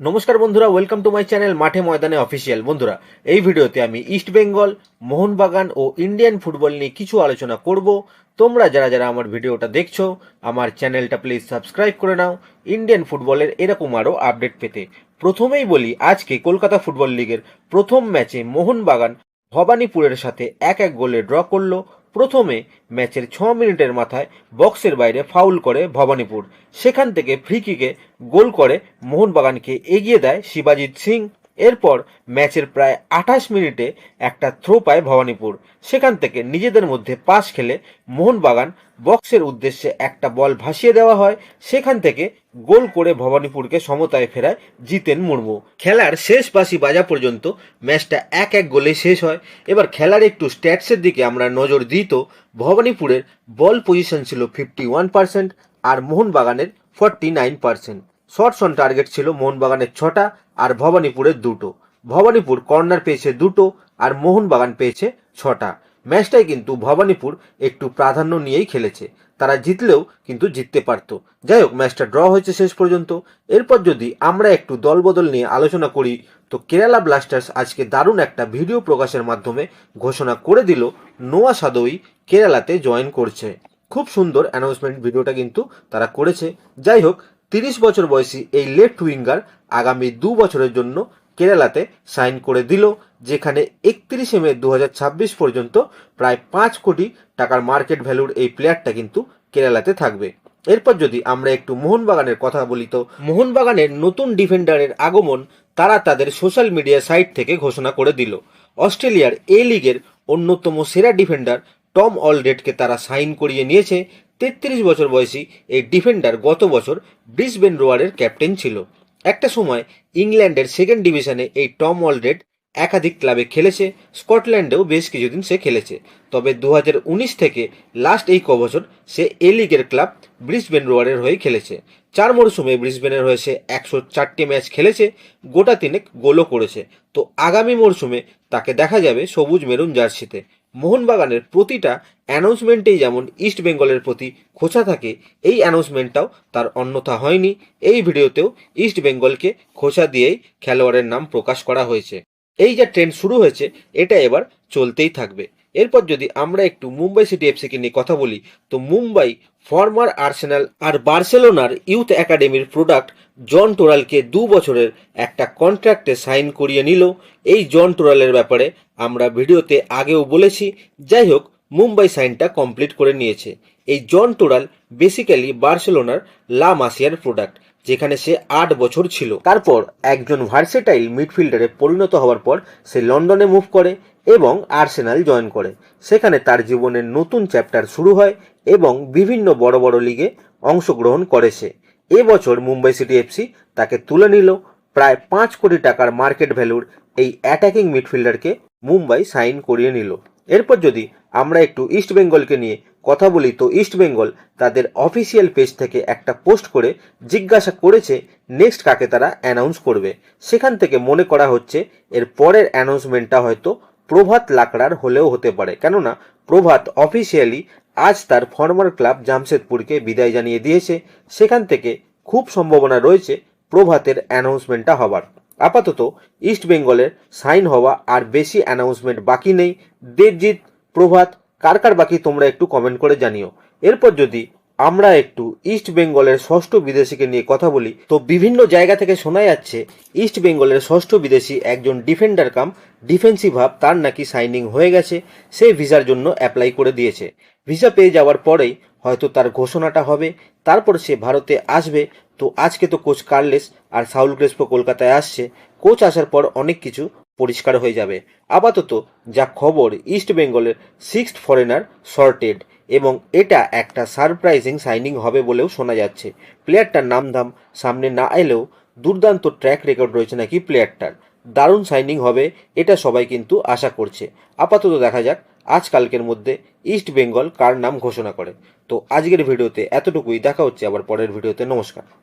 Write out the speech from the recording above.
নমস্কার বন্ধুরা welcome to my channel মাঠে ময়দানে অফিসিয়াল বন্ধুরা, এই ভিডিওতে আমি ইস্ট বেঙ্গল মোহনবাগান ও ইন্ডিয়ান ফুটবল নিয়ে কিছু আলোচনা করব। তোমরা যারা যারা আমার ভিডিওটা দেখছ, আমার চ্যানেলটা প্লিজ সাবস্ক্রাইব করে নাও। ইন্ডিয়ান ফুটবলের এরকম আরও আপডেট পেতে। প্রথমেই বলি, আজকে কলকাতা ফুটবল লিগের প্রথম ম্যাচে মোহনবাগান ভবানীপুরের সাথে এক এক গোলে ড্র করল। প্রথমে ম্যাচের ছ মিনিটের মাথায় বক্সের বাইরে ফাউল করে ভবানীপুর। সেখান থেকে ফ্রি কিকে গোল করে মোহনবাগানকে এগিয়ে দেয় শিবাজিৎ সিং। এরপর ম্যাচের প্রায় আঠাশ মিনিটে একটা থ্রো পায় ভবানীপুর। সেখান থেকে নিজেদের মধ্যে পাস খেলে মোহনবাগান বক্সের উদ্দেশ্যে একটা বল ভাসিয়ে দেওয়া হয়। সেখান থেকে গোল করে ভবানীপুরকে সমতায় ফেরায় জিতেন মুর্মু। খেলার শেষ বাসি বাজা পর্যন্ত ম্যাচটা এক এক গোলে শেষ হয়। এবার খেলার একটু স্ট্যাটসের দিকে আমরা নজর দিই তো। ভবানীপুরের বল পজিশন ছিল ফিফটি ওয়ান পার্সেন্ট আর মোহনবাগানের forty nine percent shots on target ছিল মোহনবাগানের ছটা আর ভবানীপুরের দুটো। ভবানীপুর কর্নার পেয়েছে দুটো আর মোহনবাগান পেয়েছে ছটা। ম্যাচটাই কিন্তু ভবানীপুর একটু প্রাধান্য নিয়েই খেলেছে। তারা জিতলেও কিন্তু জিততে পারতো। যাই হোক, ম্যাচটা ড্র হয়েছে শেষ পর্যন্ত। এরপর যদি আমরা একটু দলবদল নিয়ে আলোচনা করি, তো কেরালা ব্লাস্টার্স আজকে দারুণ একটা ভিডিও প্রকাশের মাধ্যমে ঘোষণা করে দিল নোয়া সাদোই কেরালাতে জয়েন করছে। খুব সুন্দর অ্যানাউন্সমেন্ট ভিডিওটা কিন্তু তারা করেছে। যাই হোক তিরিশ বছর বয়সী এই লেফট উইঙ্গার আগামী দু বছরের জন্য কেরালাতে সাইন করে দিল, যেখানে একত্রিশে মে দু হাজার ছাব্বিশ পর্যন্ত প্রায় পাঁচ কোটি টাকার মার্কেট ভ্যালুর এই প্লেয়ারটা কিন্তু কেরালাতে থাকবে। এরপর যদি আমরা একটু মোহনবাগানের কথা বলি তো, মোহনবাগানের নতুন ডিফেন্ডারের আগমন তারা তাদের সোশ্যাল মিডিয়া সাইট থেকে ঘোষণা করে দিল। অস্ট্রেলিয়ার এ লিগের অন্যতম সেরা ডিফেন্ডার টম অলডেটকে তারা সাইন করিয়ে নিয়েছে। তেত্রিশ বছর বয়সী এই ডিফেন্ডার গত বছর ব্রিসবেন রোয়ারের ক্যাপ্টেন ছিল। একটা সময় ইংল্যান্ডের সেকেন্ড ডিভিশনে এই টম অলডেট একাধিক ক্লাবে খেলেছে, স্কটল্যান্ডেও বেশ কিছুদিন সে খেলেছে। তবে দু হাজার উনিশ থেকে লাস্ট এই কবছর সে এ লিগের ক্লাব ব্রিসবেন রোয়ারের হয়ে খেলেছে। চার মরশুমে ব্রিসবেনের হয়ে সে একশো চারটি ম্যাচ খেলেছে, গোটা তিনেক গোলও করেছে। তো আগামী মরশুমে তাকে দেখা যাবে সবুজ মেরুন জার্সিতে। মোহনবাগানের প্রতিটা অ্যানাউন্সমেন্টেই যেমন ইস্ট বেঙ্গলের প্রতি খোঁচা থাকে, এই অ্যানাউন্সমেন্টটাও তার অন্যথা হয়নি। এই ভিডিওতেও ইস্ট বেঙ্গলকে খোঁচা দিয়েই খেলোয়াড়ের নাম প্রকাশ করা হয়েছে। এই যে ট্রেন্ড শুরু হয়েছে, এটা এবার চলতেই থাকবে। এরপর যদি আমরা একটু মুম্বাই সিটি এফসিকে নিয়ে কথা বলি, তো মুম্বাই ফর্মার আর্সেনাল আর বার্সেলোনার ইউথ একাডেমির প্রোডাক্ট জন টোরালকে দু বছরের একটা কন্ট্রাক্টে সাইন করিয়ে নিল। এই জন টোরালের ব্যাপারে আমরা ভিডিওতে আগেও বলেছি, যাই হোক, মুম্বাই সাইনটা কমপ্লিট করে নিয়েছে। এই জন টোরাল বেসিক্যালি বার্সেলোনার লা মাসিয়ার প্রোডাক্ট যেখানে সে আট বছর ছিল। তারপর একজন ভার্সেটাইল মিডফিল্ডারে পরিণত হওয়ার পর সে লন্ডনে মুভ করে। এবং আর্সেনাল জয়েন করে। সেখানে তার জীবনের নতুন চ্যাপ্টার শুরু হয় এবং বিভিন্ন বড় বড় লিগে অংশগ্রহণ করে সে। এবছর মুম্বাই সিটি এফসি তাকে তুলে নিল প্রায় পাঁচ কোটি টাকার মার্কেট ভ্যালুর এই অ্যাটাকিং মিডফিল্ডারকে মুম্বাই সাইন করিয়ে নিল। এরপর যদি আমরা একটু ইস্ট বেঙ্গলকে নিয়ে কথা বলি, তো ইস্ট বেঙ্গল তাদের অফিসিয়াল পেজ থেকে একটা পোস্ট করে জিজ্ঞাসা করেছে, নেক্সট কাকে তারা অ্যানাউন্স করবে? সেখান থেকে মনে করা হচ্ছে, এর পরের অ্যানাউন্সমেন্টটা হয়তো প্রভাত লাকড়ার হলেও হতে পারে। কেননা, প্রভাত অফিসিয়ালি আজ তার ফর্মার ক্লাব জামশেদপুরকে বিদায় জানিয়ে দিয়েছে। সেখান থেকে খুব সম্ভাবনা রয়েছে প্রভাতের অ্যানাউন্সমেন্টটা হবার। আপাতত ইস্ট বেঙ্গলের সাইন হওয়া আর বেশি অ্যানাউন্সমেন্ট বাকি নেই। দেবজিৎ, প্রভাত, কার কার বাকি তোমরা একটু কমেন্ট করে জানিও। এরপর যদি আমরা একটু ইস্ট বেঙ্গলের ষষ্ঠ বিদেশিকে নিয়ে কথা বলি। তো বিভিন্ন জায়গা থেকে শোনা যাচ্ছে ইস্ট বেঙ্গলের ষষ্ঠ বিদেশি একজন ডিফেন্ডার কাম ডিফেন্সিভ হাব তার নাকি সাইনিং হয়ে গেছে, সে ভিসার জন্য অ্যাপ্লাই করে দিয়েছে। ভিসা পেয়ে যাওয়ার পরেই হয়তো তার ঘোষণাটা হবে, তারপর সে ভারতে আসবে। তো আজকে তো কোচ কার্লেস আর সাউল ক্রেসপো কলকাতায় আসছে কোচ আসার পর অনেক কিছু পরিষ্কার হয়ে যাবে। আপাতত যা খবর ইস্ট বেঙ্গলের সিক্সথ ফরেনার শর্টেড এবং এটা একটা সারপ্রাইজিং সাইনিং হবে বলেও শোনা যাচ্ছে। প্লেয়ারটার নাম নামধাম সামনে না এলেও দুর্দান্ত ট্র্যাক রেকর্ড রয়েছে নাকি প্লেয়ারটার। দারুণ সাইনিং হবে, এটা সবাই কিন্তু আশা করছে। আপাতত দেখা যাক আজকালকের মধ্যে ইস্ট বেঙ্গল কার নাম ঘোষণা করে। তো আজকের ভিডিওতে এতটুকুই, দেখা হচ্ছে আবার পরের ভিডিওতে। নমস্কার।